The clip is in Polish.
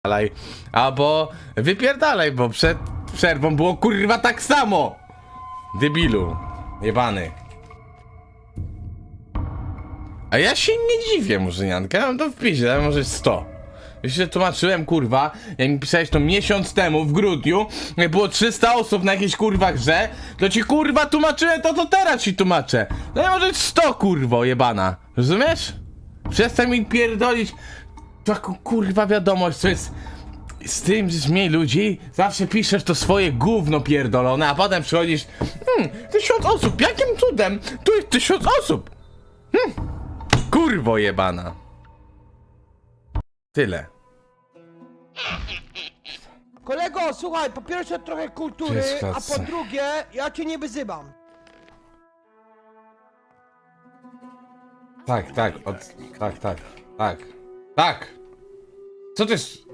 wypierdalaj. Albo wypierdalaj, bo przed przerwą było kurwa tak samo. Debilu. Jebany. A ja się nie dziwię, Murzynianka, ja mam to w piździe, może 100. Już się tłumaczyłem, kurwa, jak mi pisałeś to miesiąc temu, w grudniu, jak było 300 osób na jakiejś kurwa grze, to ci kurwa tłumaczyłem to, co teraz ci tłumaczę. No ja może 100, kurwo, jebana. Rozumiesz? Przestań mi pierdolić taką kurwa wiadomość, co jest z tym, że mniej ludzi, zawsze piszesz to swoje gówno pierdolone, a potem przychodzisz, hmm, tysiąc osób, jakim cudem? Tu jest tysiąc osób. Hmm, kurwo jebana. Tyle. Kolego, słuchaj, po pierwsze trochę kultury, Jest a po drugie, ja cię nie wyzywam. Tak, tak, od, tak, tak, tak, tak. Co to jest,